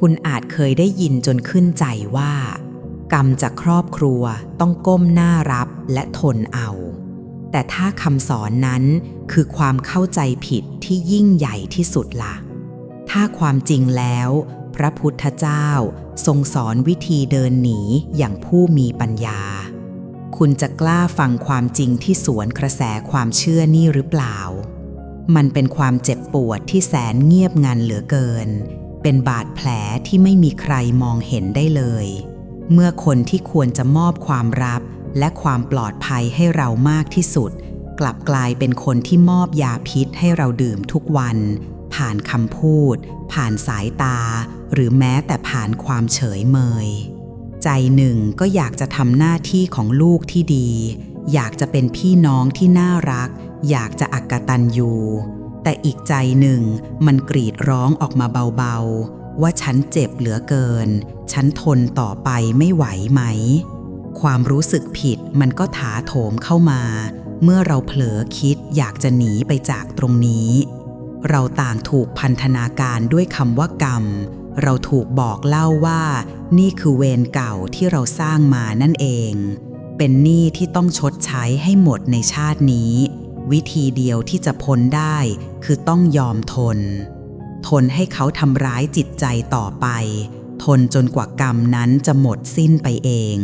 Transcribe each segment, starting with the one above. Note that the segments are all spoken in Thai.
คุณอาจเคยได้ยินจนขึ้นใจว่า กรรมจากครอบครัวต้องก้มหน้ารับและทนเอา แต่ถ้าคำสอนนั้นคือความเข้าใจผิดที่ยิ่งใหญ่ที่สุดล่ะ ถ้าความจริงแล้ว พระพุทธเจ้าทรงสอนวิธีเดินหนีอย่างผู้มีปัญญา คุณจะกล้าฟังความจริงที่สวนกระแสความเชื่อนี่หรือเปล่า มันเป็นความเจ็บปวดที่แสนเงียบงันเหลือเกิน เป็นบาดแผลที่ไม่มีใครมองเห็นได้เลย เมื่อคนที่ควรจะมอบความรับ และความปลอดภัยให้เรามากที่สุด กลับกลายเป็นคนที่มอบยาพิษให้เราดื่มทุกวัน ผ่านคำพูด ผ่านสายตา หรือแม้แต่ผ่านความเฉยเมย ใจหนึ่งก็อยากจะทำหน้าที่ของลูกที่ดี อยากจะเป็นพี่น้องที่น่ารัก อยากจะอักตันยู แต่อีกใจหนึ่งมันกรีดร้องออกมาเบาๆ ว่าฉันเจ็บเหลือเกิน ฉันทนต่อไปไม่ไหวไหม ความรู้สึกผิดมันก็ถาโถมเข้ามา เมื่อเราเผลอคิดอยากจะหนีไปจากตรงนี้ เราต่างถูกพันธนาการด้วยคำว่ากรรม เราถูกบอกเล่าว่า นี่คือเวรเก่าที่เราสร้างมานั่นเอง เป็นหนี้ที่ต้องชดใช้ให้หมดในชาตินี้ วิธีเดียวที่จะพ้นได้คือต้องยอมทน ทนให้เขาทำร้ายจิตใจต่อไป ทนจนกว่ากรรมนั้นจะหมดสิ้นไปเอง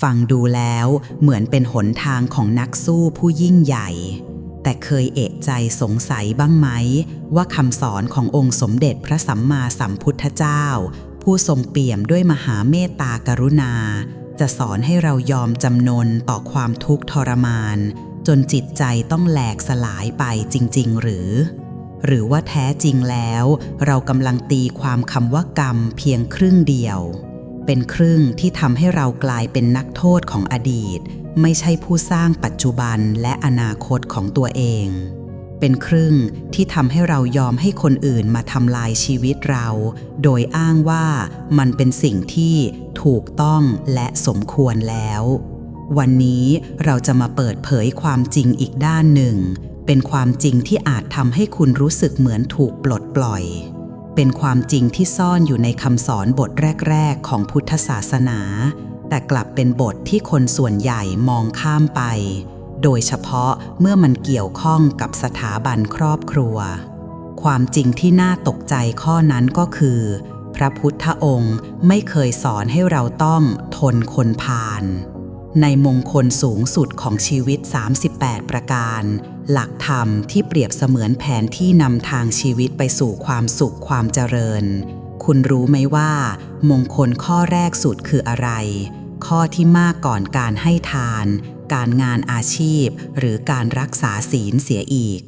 ฟังดูแล้วเหมือนเป็นหนทางของนักสู้ผู้ยิ่งใหญ่ แต่เคยเอะใจสงสัยบ้างไหม ว่าคำสอนขององค์สมเด็จพระสัมมาสัมพุทธเจ้า ผู้ทรงเปี่ยมด้วยมหาเมตตากรุณา จะสอนให้เรายอมจำนนต่อความทุกข์ทรมาน จนจิตใจต้องแหลกสลายไปจริง ๆ หรือ หรือว่าแท้จริงแล้ว เรากำลังตีความคำว่ากรรมเพียงครึ่งเดียว เป็นครึ่งที่ทำให้เรากลายเป็นนักโทษของอดีต ไม่ใช่ผู้สร้างปัจจุบันและอนาคตของตัวเอง เป็นครึ่งที่ทำให้เรายอมให้คนอื่นมาทำลายชีวิตเรา โดยอ้างว่ามันเป็นสิ่งที่ถูกต้องและสมควรแล้ว วันนี้เราจะมาเปิดเผยความจริงอีกด้านหนึ่ง เป็นความจริงที่อาจทำให้คุณรู้สึกเหมือนถูกปลดปล่อย เป็นความจริงที่ซ่อนอยู่ในคำสอนบทแรก ๆ ของพุทธศาสนา แต่กลับเป็นบทที่คนส่วนใหญ่มองข้ามไป โดยเฉพาะเมื่อมันเกี่ยวข้องกับสถาบันครอบครัว ความจริงที่น่าตกใจข้อนั้นก็คือ พระพุทธองค์ไม่เคยสอนให้เราต้องทนคนพาล ในมงคลสูงสุดของชีวิต 38 ประการ หลักธรรมที่เปรียบเสมือนแผนที่นำทางชีวิตไปสู่ความสุขความเจริญ คุณรู้ไหมว่า มงคลข้อแรกสุดคืออะไร ข้อที่มากก่อนการให้ทาน การงานอาชีพ หรือการรักษาศีลเสียอีก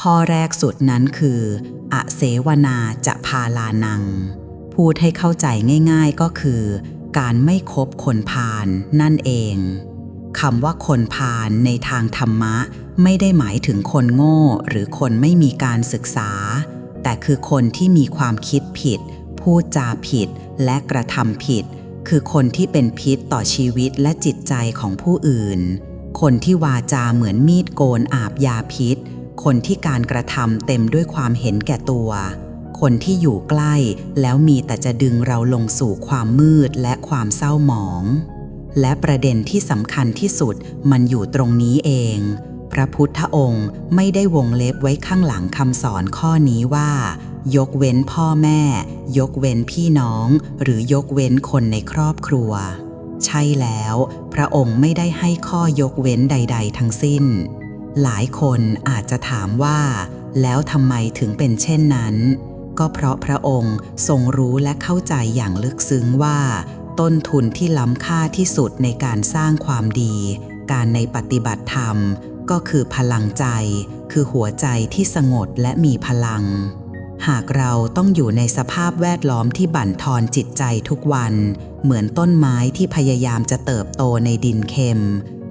ข้อแรกสุดนั้นคือ อเสวนาจะพาลานัง พูดให้เข้าใจง่าย ๆก็คือ การไม่คบคนพาลนั่นเองคำว่าคนพาลในทางธรรมะ ไม่ได้หมายถึงคนโง่หรือคนไม่มีการศึกษา แต่คือคนที่มีความคิดผิด พูดจาผิดและกระทำผิด คือคนที่เป็นพิษต่อชีวิตและจิตใจของผู้อื่น คนที่วาจาเหมือนมีดโกนอาบยาพิษ คนที่การกระทำเต็มด้วยความเห็นแก่ตัว คนที่อยู่ใกล้ แล้วมีแต่จะดึงเราลงสู่ความมืดและความเศร้าหมอง และประเด็นที่สำคัญที่สุดมันอยู่ตรงนี้เอง พระพุทธองค์ไม่ได้วงเล็บไว้ข้างหลังคำสอนข้อนี้ว่า ยกเว้นพ่อแม่ ยกเว้นพี่น้อง หรือยกเว้นคนในครอบครัว ใช่แล้ว พระองค์ไม่ได้ให้ข้อยกเว้นใด ๆ ทั้งสิ้น หลายคนอาจจะถามว่าแล้วทำไมถึงเป็นเช่นนั้น ก็เพราะพระองค์ทรงรู้และเข้าใจอย่างลึกซึ้งว่า ต้นทุนที่ล้ำค่าที่สุดในการสร้างความดี การในปฏิบัติธรรม ก็คือพลังใจ คือหัวใจที่สงบและมีพลัง หากเราต้องอยู่ในสภาพแวดล้อมที่บั่นทอนจิตใจทุกวัน เหมือนต้นไม้ที่พยายามจะเติบโตในดินเค็ม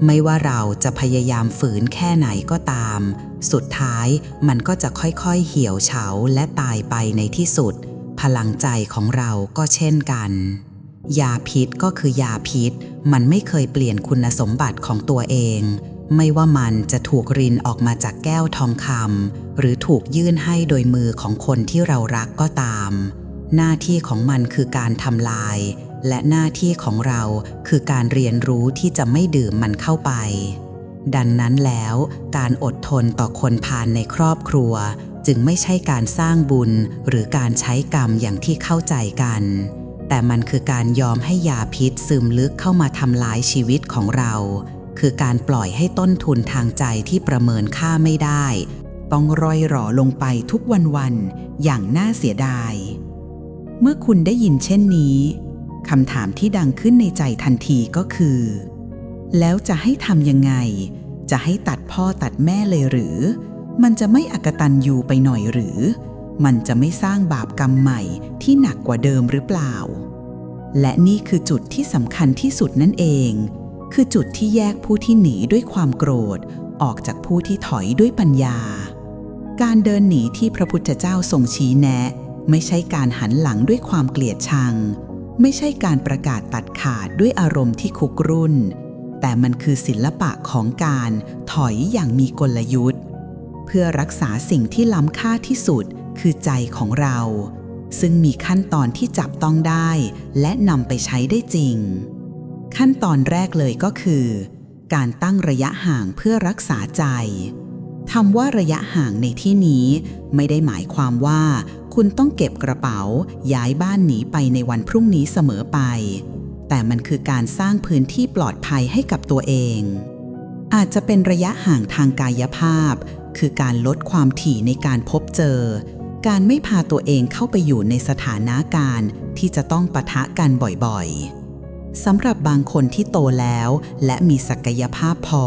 ไม่ว่าเราจะพยายามฝืนแค่ไหนก็ตาม สุดท้ายมันก็จะค่อยๆเหี่ยวเฉาและตายไปในที่สุด พลังใจของเราก็เช่นกัน ยาพิษก็คือยาพิษ มันไม่เคยเปลี่ยนคุณสมบัติของตัวเอง ไม่ว่ามันจะถูกรินออกมาจากแก้วทองคำหรือถูกยื่นให้โดยมือของคนที่เรารักก็ตาม หน้าที่ของมันคือการทำลาย และหน้าที่ของเราคือการเรียนรู้ที่จะไม่ดื่มมันเข้าไป ดังนั้นแล้วการอดทนต่อคนพาลในครอบครัว จึงไม่ใช่การสร้างบุญหรือการใช้กรรมอย่างที่เข้าใจกัน แต่มันคือการยอมให้ยาพิษซึมลึกเข้ามาทำลายชีวิตของเรา คือการปล่อยให้ต้นทุนทางใจที่ประเมินค่าไม่ได้ ต้องร่อยหรอลงไปทุกวันๆอย่างน่าเสียดาย เมื่อคุณได้ยินเช่นนี้ คำถามที่ดังขึ้นในใจทันทีก็คือ แล้วจะให้ทำยังไง จะให้ตัดพ่อตัดแม่เลยหรือ มันจะไม่อกตันยูไปหน่อยหรือ มันจะไม่สร้างบาปกรรมใหม่ที่หนักกว่าเดิมหรือเปล่า และนี่คือจุดที่สำคัญที่สุดนั่นเอง คือจุดที่แยกผู้ที่หนีด้วยความโกรธ ออกจากผู้ที่ถอยด้วยปัญญา การเดินหนีที่พระพุทธเจ้าทรงชี้แนะ ไม่ใช่การหันหลังด้วยความเกลียดชัง ไม่ใช่การประกาศตัดขาดด้วยอารมณ์ที่คุกรุ่น แต่มันคือศิลปะของการถอยอย่างมีกลยุทธ์ เพื่อรักษาสิ่งที่ล้ำค่าที่สุดคือใจของเรา ซึ่งมีขั้นตอนที่จับต้องได้ และนำไปใช้ได้จริง ขั้นตอนแรกเลยก็คือ การตั้งระยะห่างเพื่อรักษาใจ คำว่าระยะห่างในที่นี้ ไม่ได้หมายความว่า คุณต้องเก็บกระเป๋า ย้ายบ้านหนีไปในวันพรุ่งนี้เสมอไป แต่มันคือการสร้างพื้นที่ปลอดภัยให้กับตัวเอง อาจจะเป็นระยะห่างทางกายภาพ คือการลดความถี่ในการพบเจอ การไม่พาตัวเองเข้าไปอยู่ในสถานาการณ์ที่จะต้องปะทะกันบ่อยๆสำหรับบางคนที่โตแล้ว และมีศักยภาพพอ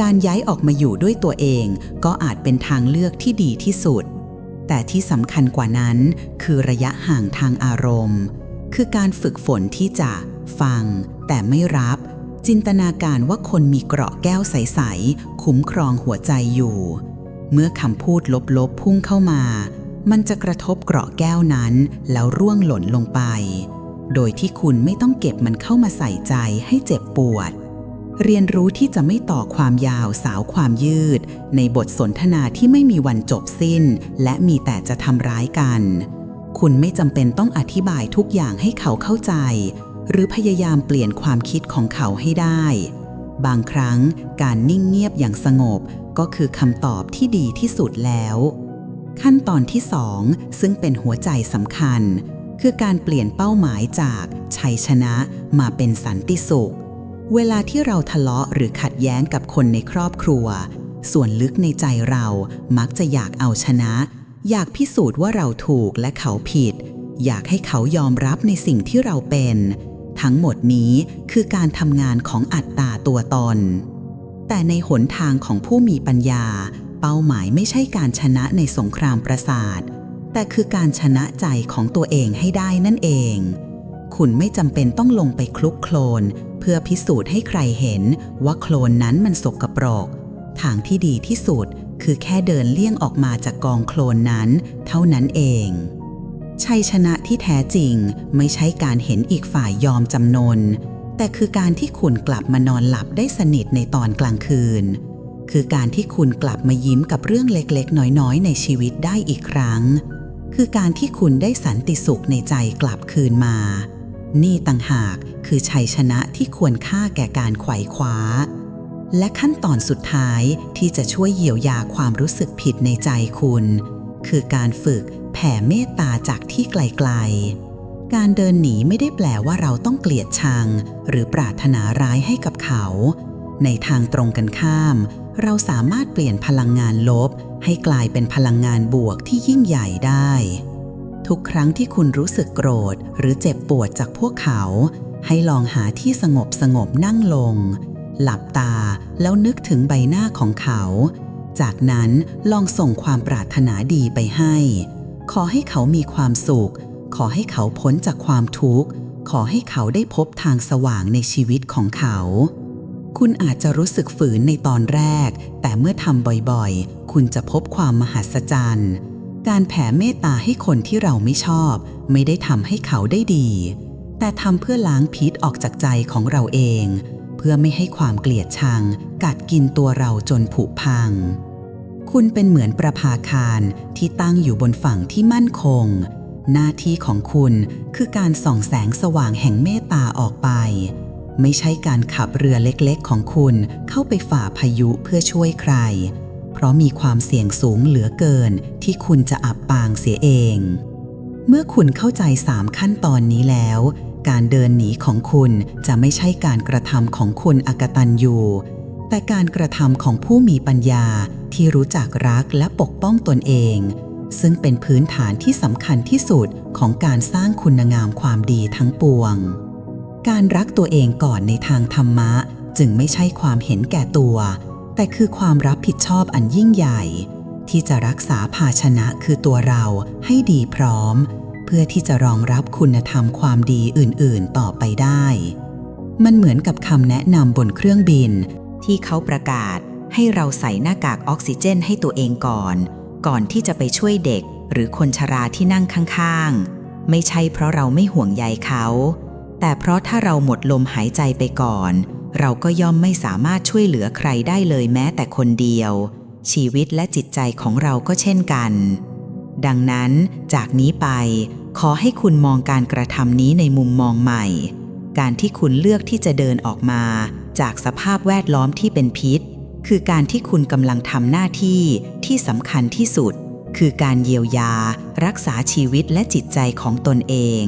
การย้ายออกมาอยู่ด้วยตัวเองก็อาจเป็นทางเลือกที่ดีที่สุด แต่ที่สำคัญกว่านั้นคือระยะห่างทางอารมณ์ คือการฝึกฝนที่จะฟัง แต่ไม่รับ จินตนาการว่าคนมีเกราะแก้วใสๆคุ้มครองหัวใจอยู่ เมื่อคำพูดลบๆพุ่งเข้ามา มันจะกระทบเกราะแก้วนั้นแล้วร่วงหล่นลงไป โดยที่คุณไม่ต้องเก็บมันเข้ามาใส่ใจให้เจ็บปวด เรียนรู้ที่จะไม่ต่อความยาวสาวความยืด ในบทสนทนาที่ไม่มีวันจบสิ้น และมีแต่จะทำร้ายกัน คุณไม่จำเป็นต้องอธิบายทุกอย่างให้เขาเข้าใจ หรือพยายามเปลี่ยนความคิดของเขาให้ได้ บางครั้งการนิ่งเงียบอย่างสงบก็คือคำตอบที่ดีที่สุดแล้ว ขั้นตอนที่สองซึ่งเป็นหัวใจสำคัญ คือการเปลี่ยนเป้าหมายจากชัยชนะมาเป็นสันติสุข เวลาที่เราทะเลาะหรือขัดแย้งกับคนในครอบครัว ส่วนลึกในใจเรามักจะอยากเอาชนะ อยากพิสูจน์ว่าเราถูกและเขาผิด อยากให้เขายอมรับในสิ่งที่เราเป็น ทั้งหมดนี้คือการทำงานของอัตตาตัวตน แต่ในหนทางของผู้มีปัญญา เป้าหมายไม่ใช่การชนะในสงครามประสาท แต่คือการชนะใจของตัวเองให้ได้นั่นเอง คุณไม่จำเป็นต้องลงไปคลุกโคลน พื่อพิสูจน์ให้ใครเห็นว่าโคลนนั้นมันสกปรก ทางที่ดีที่สุดคือแค่เดินเลี่ยงออกมาจากกองโคลนนั้น เท่านั้นเอง ชัยชนะที่แท้จริงไม่ใช่การเห็นอีกฝ่ายยอมจำนน แต่คือการที่คุณกลับมานอนหลับได้สนิทในตอนกลางคืน คือการที่คุณกลับมายิ้มกับเรื่องเล็กๆ น้อยๆ ในชีวิตได้อีกครั้ง คือการที่คุณได้สันติสุขในใจกลับคืนมา นี่ต่างหากคือชัยชนะที่ควรค่าแก่การไขว่คว้า และขั้นตอนสุดท้ายที่จะช่วยเยียวยาความรู้สึกผิดในใจคุณ คือการฝึกแผ่เมตตาจากที่ไกลๆ การเดินหนีไม่ได้แปลว่าเราต้องเกลียดชัง หรือปรารถนาร้ายให้กับเขา ในทางตรงกันข้าม เราสามารถเปลี่ยนพลังงานลบ ให้กลายเป็นพลังงานบวกที่ยิ่งใหญ่ได้ ทุกครั้งที่คุณรู้สึกโกรธ หรือเจ็บปวดจากพวกเขา ให้ลองหาที่สงบสงบนั่งลง หลับตาแล้วนึกถึงใบหน้าของเขา จากนั้นลองส่งความปรารถนาดีไปให้ ขอให้เขามีความสุข ขอให้เขาพ้นจากความทุกข์ ขอให้เขาได้พบทางสว่างในชีวิตของเขา คุณอาจจะรู้สึกฝืนในตอนแรก แต่เมื่อทำบ่อยๆ คุณจะพบความมหัศจรรย์ การแผ่เมตตาให้คนที่เราไม่ชอบ ไม่ได้ทำให้เขาได้ดี แต่ทำเพื่อล้างพิษออกจากใจของเราเอง เพื่อไม่ให้ความเกลียดชัง กัดกินตัวเราจนผุพัง คุณเป็นเหมือนประภาคารที่ตั้งอยู่บนฝั่งที่มั่นคง หน้าที่ของคุณคือการส่องแสงสว่างแห่งเมตตาออกไป ไม่ใช่การขับเรือเล็กๆ ของคุณเข้าไปฝ่าพายุเพื่อช่วยใคร เพราะมีความเสี่ยงสูงเหลือเกินที่คุณจะอับปางเสียเอง เมื่อคุณเข้าใจสามขั้นตอนนี้แล้ว การเดินหนีของคุณจะไม่ใช่การกระทำของคุณอกตันยูแต่การกระทำของผู้มีปัญญาที่รู้จักรักและปกป้องตนเอง ซึ่งเป็นพื้นฐานที่สำคัญที่สุดของการสร้างคุณงามความดีทั้งปวง การรักตัวเองก่อนในทางธรรมะ จึงไม่ใช่ความเห็นแก่ตัว แต่คือความรับผิดชอบอันยิ่งใหญ่ ที่จะรักษาภาชนะคือตัวเราให้ดีพร้อม เพื่อที่จะรองรับคุณธรรมความดีอื่นๆต่อไปได้ มันเหมือนกับคำแนะนำบนเครื่องบิน ที่เขาประกาศให้เราใส่หน้ากากออกซิเจนให้ตัวเองก่อน ก่อนที่จะไปช่วยเด็กหรือคนชราที่นั่งข้างๆ ไม่ใช่เพราะเราไม่ห่วงใยเขา แต่เพราะถ้าเราหมดลมหายใจไปก่อน เราก็ย่อมไม่สามารถช่วยเหลือใครได้เลยแม้แต่คนเดียว ชีวิตและจิตใจของเราก็เช่นกัน ดังนั้นจากนี้ไป ขอให้คุณมองการกระทำนี้ในมุมมองใหม่ การที่คุณเลือกที่จะเดินออกมา จากสภาพแวดล้อมที่เป็นพิษ คือการที่คุณกำลังทำหน้าที่ที่สำคัญที่สุด คือการเยียวยา รักษาชีวิตและจิตใจของตนเอง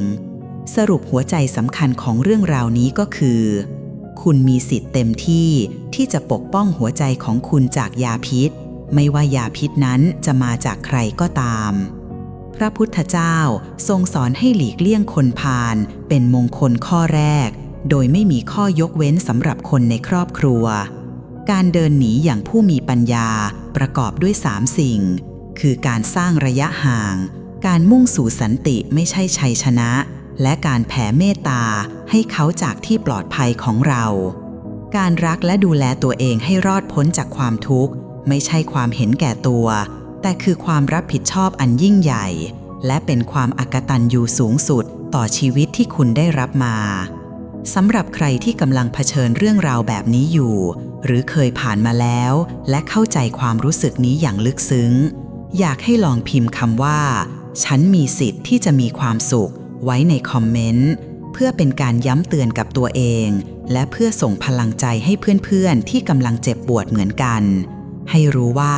สรุปหัวใจสำคัญของเรื่องราวนี้ก็คือ คุณมีสิทธิ์เต็มที่ที่จะปกป้องหัวใจของคุณจากยาพิษ ไม่ว่ายาพิษนั้นจะมาจากใครก็ตาม พระพุทธเจ้าทรงสอนให้หลีกเลี่ยงคนพาลเป็นมงคลข้อแรก โดยไม่มีข้อยกเว้นสำหรับคนในครอบครัว การเดินหนีอย่างผู้มีปัญญาประกอบด้วยสามสิ่ง คือการสร้างระยะห่าง การมุ่งสู่สันติไม่ใช่ชัยชนะ และการแผ่เมตตาให้เขาจากที่ปลอดภัยของเรา การรักและดูแลตัวเองให้รอดพ้นจากความทุกข์ ไม่ใช่ความเห็นแก่ตัว แต่คือความรับผิดชอบอันยิ่งใหญ่ และเป็นความอักตันยูสูงสุดต่อชีวิตที่คุณได้รับมาสำหรับใครที่กำลังเผชิญเรื่องราวแบบนี้อยู่ หรือเคยผ่านมาแล้ว และเข้าใจความรู้สึกนี้อย่างลึกซึ้ง อยากให้ลองพิมพ์คำว่า ฉันมีสิทธิ์ที่จะมีความสุข ไว้ในคอมเมนต์ เพื่อเป็นการย้ำเตือนกับตัวเอง และเพื่อส่งพลังใจให้เพื่อนๆ ที่กำลังเจ็บปวดเหมือนกัน ให้รู้ว่า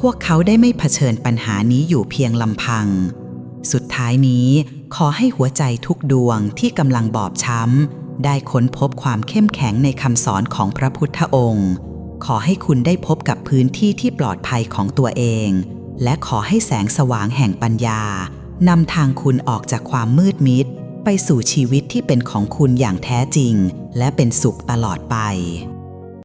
พวกเขาได้ไม่เผชิญปัญหานี้อยู่เพียงลำพัง สุดท้ายนี้ขอให้หัวใจทุกดวงที่กำลังบอบช้ำ ได้ค้นพบความเข้มแข็งในคำสอนของพระพุทธองค์ ขอให้คุณได้พบกับพื้นที่ที่ปลอดภัยของตัวเอง และขอให้แสงสว่างแห่งปัญญา นำทางคุณออกจากความมืดมิด ไปสู่ชีวิตที่เป็นของคุณอย่างแท้จริง และเป็นสุขตลอดไป